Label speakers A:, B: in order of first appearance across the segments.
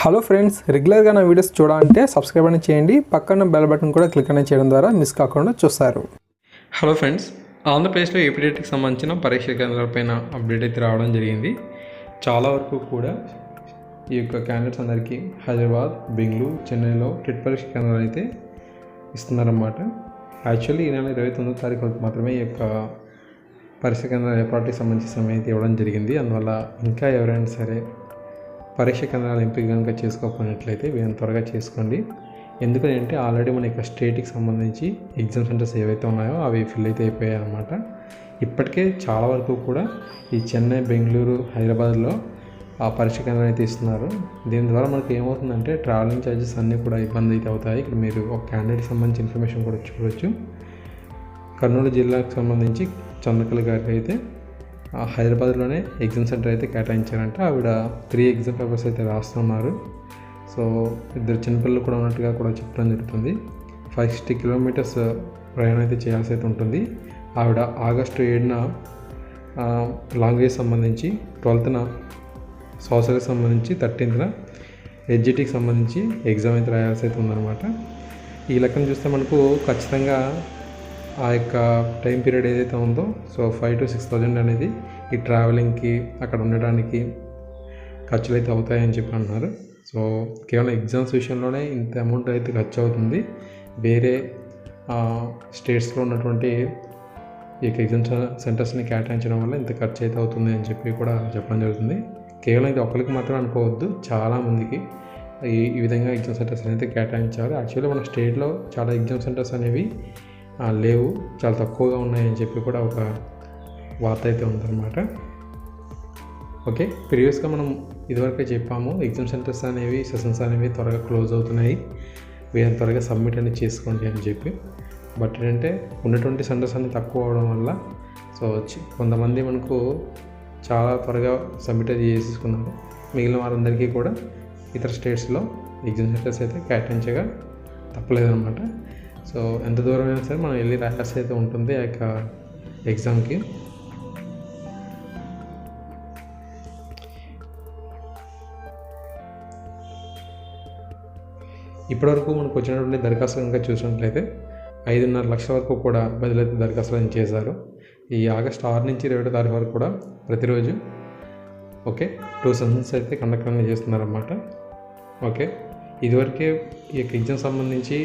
A: Hello friends రెగ్యులర్గా నా videos చూడాలంటే సబ్స్క్రైబ్ అని చేయండి. పక్కన బెల్ బటన్ కూడా క్లిక్ అనేది చేయడం ద్వారా మిస్ కాకుండా చూస్తారు.
B: హలో ఫ్రెండ్స్ ఆంధ్రప్రదేశ్లో ఏపీడేట్కి సంబంధించిన పరీక్ష కేంద్రాలపైన అప్డేట్ అయితే రావడం జరిగింది. చాలా వరకు కూడా ఈ యొక్క క్యాండిడేట్స్ అందరికీ హైదరాబాద్ బెంగళూరు చెన్నైలో టెట్ పరీక్ష కేంద్రాలు అయితే ఇస్తున్నారన్నమాట. యాక్చువల్లీ ఈ నెల ఇరవై తొమ్మిదో తారీఖు వరకు మాత్రమే ఈ యొక్క పరీక్ష కేంద్రాల ఏర్పాటుకి సంబంధించిన సమయం అయితే ఇవ్వడం జరిగింది. అందువల్ల ఇంకా ఎవరైనా సరే పరీక్ష కేంద్రాలు ఎంపిక కనుక చేసుకోకపోయినట్లయితే వీళ్ళని త్వరగా చేసుకోండి. ఎందుకంటే ఆల్రెడీ మన యొక్క స్టేట్కి సంబంధించి ఎగ్జామ్ సెంటర్స్ ఏవైతే ఉన్నాయో అవి ఫిల్ అయితే అయిపోయాయి అనమాట ఇప్పటికే చాలా వరకు కూడా ఈ చెన్నై బెంగళూరు హైదరాబాద్లో ఆ పరీక్ష కేంద్రం అయితే ఇస్తున్నారు. దీని ద్వారా మనకి ఏమవుతుందంటే ట్రావెలింగ్ ఛార్జెస్ అన్నీ కూడా ఇబ్బంది అయితే అవుతాయి. ఇక్కడ మీరు ఒక క్యాండిడేట్కి సంబంధించి ఇన్ఫర్మేషన్ కూడా చూడవచ్చు కర్నూలు జిల్లాకు సంబంధించి చంద్రకళ గారికి అయితే హైదరాబాద్లోనే ఎగ్జామ్ సెంటర్ అయితే కేటాయించారంట. ఆవిడ త్రీ ఎగ్జామ్ పేపర్స్ అయితే రాస్తున్నారు. సో ఇద్దరు చిన్నపిల్లలు కూడా ఉన్నట్టుగా కూడా చెప్పడం జరుగుతుంది. ఫైవ్ సిక్స్టీ కిలోమీటర్స్ ప్రయాణం అయితే చేయాల్సి అయితే ఉంటుంది. ఆవిడ ఆగస్టు ఏడున లాంగ్వేజ్ సంబంధించి ట్వెల్త్న సోషల్కి సంబంధించి థర్టీన్త్న ఎడ్జిటీకి సంబంధించి ఎగ్జామ్ అయితే రాయాల్సి అయితే ఉందన్నమాట. ఈ లెక్కన చూస్తే మనకు ఖచ్చితంగా ఆ యొక్క టైం పీరియడ్ ఏదైతే ఉందో so five to six thousand అనేది ఈ ట్రావెలింగ్కి అక్కడ ఉండడానికి ఖర్చులు అయితే అవుతాయని చెప్పి అంటున్నారు సో కేవలం ఎగ్జామ్స్ విషయంలోనే ఇంత అమౌంట్ అయితే ఖర్చు అవుతుంది వేరే స్టేట్స్లో ఉన్నటువంటి ఈ యొక్క ఎగ్జామ్ సెంటర్స్ని కేటాయించడం వల్ల ఇంత ఖర్చు అయితే అవుతుంది అని చెప్పి కూడా చెప్పడం జరుగుతుంది. కేవలం ఇది ఒకరికి మాత్రం అనుకోవద్దు చాలామందికి ఈ ఈ విధంగా ఎగ్జామ్ సెంటర్స్ అయితే కేటాయించాలి యాక్చువల్లీ మన స్టేట్లో చాలా ఎగ్జామ్ సెంటర్స్ అనేవి లేవు. చాలా తక్కువగా ఉన్నాయని చెప్పి కూడా ఒక వార్త అయితే ఉందన్నమాట. ఓకే ప్రీవియస్గా మనం ఇదివరకే చెప్పాము ఎగ్జామ్ సెంటర్స్ అనేవి సెషన్స్ అనేవి త్వరగా క్లోజ్ అవుతున్నాయి. వీళ్ళని త్వరగా సబ్మిట్ అనేది చేసుకోండి అని చెప్పి. బట్ ఏంటంటే ఉన్నటువంటి సెంటర్స్ అన్ని తక్కువ అవడం వల్ల సో వచ్చి కొంతమంది మనకు చాలా త్వరగా సబ్మిట్ అది చేసేసుకున్నారు. మిగిలిన వారందరికీ కూడా ఇతర స్టేట్స్లో ఎగ్జామ్ సెంటర్స్ అయితే కేటాయించగా తప్పలేదన్నమాట. సో ఎంత దూరం అయినా సరే మనం వెళ్ళి రాయాల్సి అయితే ఉంటుంది ఆ యొక్క ఎగ్జామ్కి. ఇప్పటివరకు మనకు వచ్చినటువంటి దరఖాస్తులు కనుక చూసినట్లయితే ఐదున్నర లక్షల వరకు కూడా బదిలైతే దరఖాస్తులను చేశారు. ఈ ఆగస్ట్ ఆరు నుంచి ఇరవై ఒకటో తారీఖు వరకు కూడా ప్రతిరోజు ఓకే టూ సెషన్స్ అయితే కండక్ట్ అనేది చేస్తున్నారన్నమాట. ఓకే ఇదివరకే ఈ యొక్క ఎగ్జామ్ సంబంధించి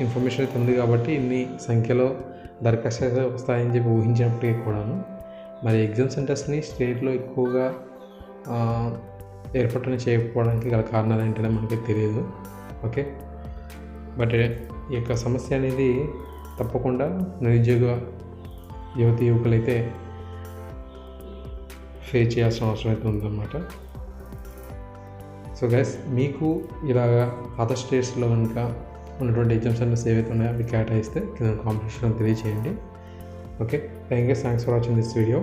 B: ఇన్ఫర్మేషన్ అయితే ఉంది కాబట్టి ఇన్ని సంఖ్యలో దరఖాస్తు అయితే వస్తాయని చెప్పి ఊహించినప్పటికీ కూడాను. మరి ఎగ్జామ్ సెంటర్స్ని స్టేట్లో ఎక్కువగా ఆ, ఏర్పాటు చేయకపోవడానికి గల కారణాలు ఏంటనే మనకి తెలియదు. ఓకే? బట్ ఈ యొక్క సమస్య అనేది తప్పకుండా నిరుద్యోగ యువతి యువకులైతే ఫేస్ చేయాల్సిన అవసరం అయితే ఉందన్నమాట. సో గైస్ మీకు ఇలాగా అదర్ స్టేట్స్లో కనుక ఉన్నటువంటి ఎగ్జామ్ సెంటర్స్ ఏవైతే ఉన్నాయో అవి కేటాయిస్తే కింద కాంపిటీషన్ తెలియచేయండి. Okay thank you thanks for watching this video